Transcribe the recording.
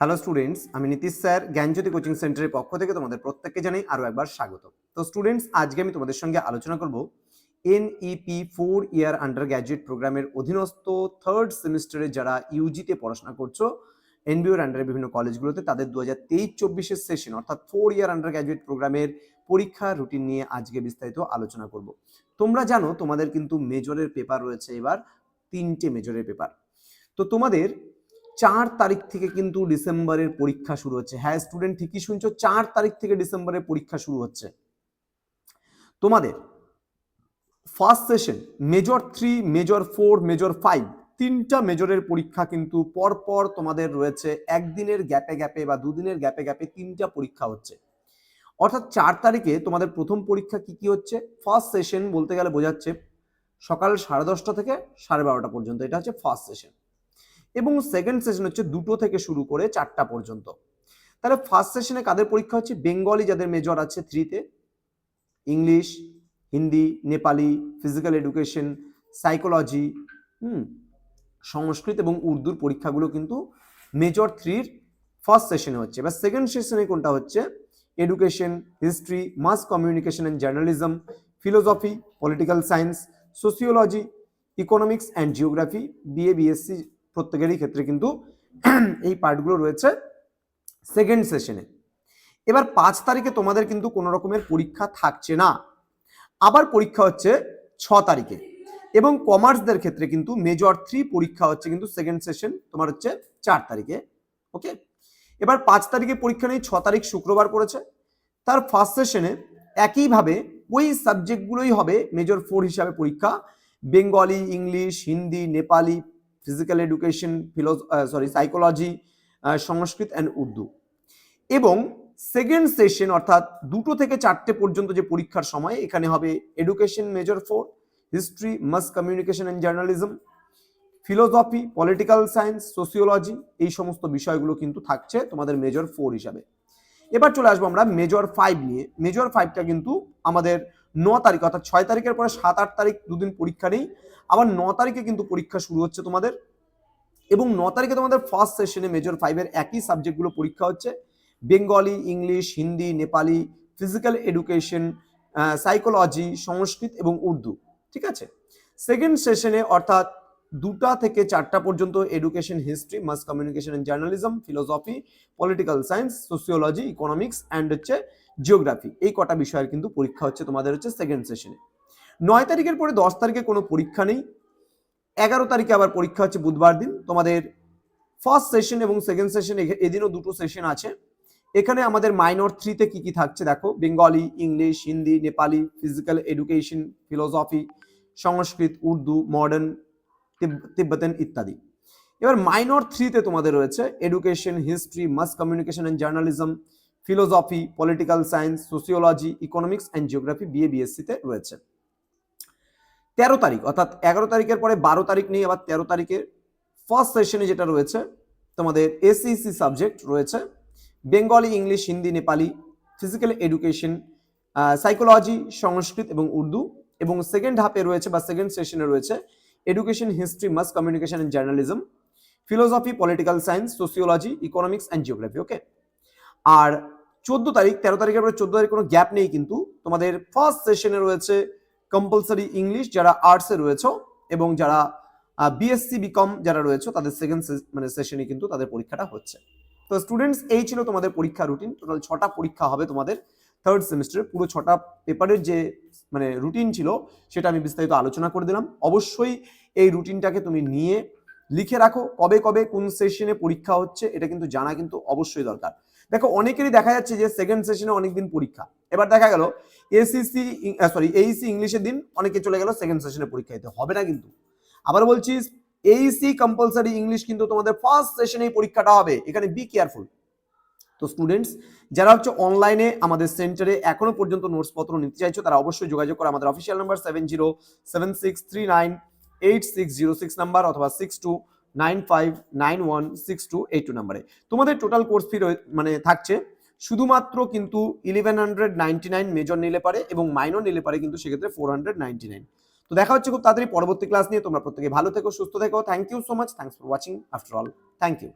Hello students আমি Nitish sir, জ্ঞানজ্যোতি coaching সেন্টারের পক্ষ থেকে তোমাদের প্রত্যেককে জানাই আরও একবার স্বাগত। তো স্টুডেন্টস আজকে আমি তোমাদের সঙ্গে আলোচনা করব NEP four year undergraduate প্রোগ্রামের অধীনস্থ থার্ড সেমিস্টারে যারা ইউজিতে পড়াশোনা করছ এনবিওর আন্ডারে বিভিন্ন কলেজগুলোতে তাদের দু হাজার তেইশ চব্বিশের সেশন অর্থাৎ ফোর ইয়ার আন্ডার গ্র্যাজুয়েট প্রোগ্রামের পরীক্ষা রুটিন নিয়ে আজকে বিস্তারিত আলোচনা করব। তোমরা জানো তোমাদের কিন্তু মেজরের পেপার রয়েছে এবার, তিনটে মেজরের পেপার তো তোমাদের চার তারিখ থেকে কিন্তু ডিসেম্বরের পরীক্ষা শুরু হচ্ছে। হ্যাঁ স্টুডেন্ট ঠিকই শুনছো, চার তারিখ থেকে ডিসেম্বরের পরীক্ষা শুরু হচ্ছে। তোমাদের first session major three major four major five তিনটা মেজরের পরীক্ষা কিন্তু পরপর তোমাদের রয়েছে। একদিনের গ্যাপে গ্যাপে বা দুদিনের গ্যাপে গ্যাপে তিনটা পরীক্ষা হচ্ছে। অর্থাৎ চার তারিখে তোমাদের প্রথম পরীক্ষা কি কি হচ্ছে? ফার্স্ট সেশন বলতে গেলে বোঝাচ্ছে সকাল সাড়ে দশটা থেকে সাড়ে বারোটা পর্যন্ত। এটা হচ্ছে ফার্স্ট সেশন এবং সেকেন্ড সেশন হচ্ছে দুটো থেকে শুরু করে চারটা পর্যন্ত। তাহলে ফার্স্ট সেশনে কাদের পরীক্ষা হচ্ছে? বেঙ্গলি যাদের মেজর আছে থ্রিতে English Hindi Nepali physical education psychology hmm, Sanskrit এবং উর্দুর পরীক্ষাগুলো কিন্তু মেজর থ্রির ফার্স্ট সেশনে হচ্ছে। এবার সেকেন্ড সেশনে কোনটা হচ্ছে? Education history mass communication and journalism philosophy political science sociology economics and geography BA BSc প্রত্যেকেরই ক্ষেত্রে কিন্তু এই পার্টগুলো রয়েছে সেকেন্ড সেশনে এবার পাঁচ তারিখে তোমাদের কিন্তু কোনো রকমের পরীক্ষা থাকছে না। আবার পরীক্ষা হচ্ছে ছ তারিখে এবং কমার্সদের ক্ষেত্রে কিন্তু মেজর থ্রি পরীক্ষা হচ্ছে কিন্তু সেকেন্ড সেশন তোমার হচ্ছে চার তারিখে ওকে এবার পাঁচ তারিখে পরীক্ষা নেই, ছ তারিখ শুক্রবার পড়েছে তার ফার্স্ট সেশনে একইভাবে ওই সাবজেক্টগুলোই হবে মেজর ফোর হিসাবে পরীক্ষা। Bengali, English, Hindi, Nepali physical education philo sorry psychology Sanskrit and Urdu এবং সেকেন্ড সেশন অর্থাৎ দুটো থেকে চারটে পর্যন্ত যে পরীক্ষার সময়, এখানে হবে education major four history mass communication and journalism philosophy political science sociology এই সমস্ত বিষয়গুলো কিন্তু থাকছে তোমাদের মেজর ফোর হিসাবে। এবার চলে আসব আমরা মেজর ফাইভ নিয়ে। মেজর ফাইভটা কিন্তু আমাদের ন তারিখ, অর্থাৎ ছয় তারিখের পরে সাত, আট তারিখ দুদিন পরীক্ষা নেই। আবার ন তারিখে কিন্তু পরীক্ষা শুরু হচ্ছে তোমাদের। এবং ন তারিখে তোমাদের ফার্স্ট সেশনে মেজর ফাইভের একই সাবজেক্টগুলো পরীক্ষা হচ্ছে। Bengali English Hindi Nepali physical education psychology Sanskrit এবং উর্দু। ঠিক আছে? সেকেন্ড সেশনে অর্থাৎ দুটা থেকে চারটা পর্যন্ত education history mass communication and journalism philosophy political science sociology economics and হচ্ছে জিওগ্রাফি এই কটা বিষয়ের কিন্তু পরীক্ষা হচ্ছে তোমাদের হচ্ছে সেকেন্ড সেশনে নয় তারিখের পরে দশ তারিখে কোনো পরীক্ষা নেই। এগারো তারিখে আবার পরীক্ষা হচ্ছে বুধবার দিন। তোমাদের ফার্স্ট সেশন এবং সেকেন্ড সেশন এদিনও দুটো সেশন আছে। এখানে আমাদের মাইনর থ্রিতে কি কি থাকছে দেখো। Bengali English Hindi Nepali physical education philosophy Sanskrit, Urdu modern Tibetan ইত্যাদি। এবার মাইনর থ্রিতে তোমাদের রয়েছে education history mass communication and journalism philosophy political science sociology economics and geography BA বিএসসিতে রয়েছে। তেরো তারিখ, অর্থাৎ এগারো তারিখের পরে বারো তারিখ নেই আবার তেরো তারিখের ফার্স্ট সেশনে যেটা রয়েছে, তোমাদের এসিসি সাবজেক্ট রয়েছে Bengali English Hindi Nepali physical education psychology Sanskrit এবং উর্দু এবং সেকেন্ড হাফে রয়েছে বা সেকেন্ড সেশনে রয়েছে education history mass communication and journalism philosophy political science sociology economics and geography okay আর চোদ্দ তারিখ, তেরো তারিখের পরে চোদ্দ তারিখ কোনো গ্যাপ নেই কিন্তু তোমাদের ফার্স্ট সেশনে রয়েছে কম্পালসারি ইংলিশ যারা আর্টসে রয়েছে এবং যারা বিএসসি বিকম যারা রয়েছে, তাদের সেকেন্ড মানে সেশনে কিন্তু তাদের পরীক্ষাটা হচ্ছে। তো স্টুডেন্টস এই ছিল তোমাদের পরীক্ষা রুটিন টোটাল ছটা পরীক্ষা হবে তোমাদের। থার্ড সেমিস্টারে পুরো ছটা পেপারের যে মানে রুটিন ছিল, সেটা আমি বিস্তারিত আলোচনা করে দিলাম। অবশ্যই এই রুটিনটাকে তুমি নিয়ে লিখে রাখো, কবে কবে কোন সেশনে পরীক্ষা হচ্ছে, এটা কিন্তু জানা কিন্তু অবশ্যই দরকার। দেখো, অনেকেরই দেখা যাচ্ছে যে সেকেন্ড সেশনে অনেকদিন পরীক্ষা। এবার দেখা গেল এসিসি সরি এইসি ইংলিশের দিন অনেকে চলে গেল সেকেন্ড সেশনে পরীক্ষা দিতে। হবে না কিন্তু। আবার বলছি এইসি কম্পালসারি ইংলিশ কিন্তু তোমাদের ফার্স্ট সেশনেই পরীক্ষাটা হবে। এখানে বি কেয়ারফুল তো স্টুডেন্টস যারা হচ্ছে অনলাইনে আমাদের সেন্টারে এখনও পর্যন্ত নোটস পত্র নিতে চাইছো, তারা অবশ্যই যোগাযোগ করো। আমাদের official number seven zero seven six three nine eight six zero six number অথবা six two nine five nine one six two eight two নাম্বারে তোমাদের টোটাল কোর্স ফি মানে থাকছে, শুধুমাত্র কিন্তু eleven hundred ninety nine major নিলে পারে এবং মাইনর নিলে পারে কিন্তু সেক্ষেত্রে ফোর হান্ড্রেড নাইনটি নাইন তো দেখা হচ্ছে খুব তাড়াতাড়ি পরবর্তী ক্লাস নিয়ে। তোমরা প্রত্যেকে ভালো থেকো, সুস্থ থেকো। Thank you so much thanks for watching after all thank you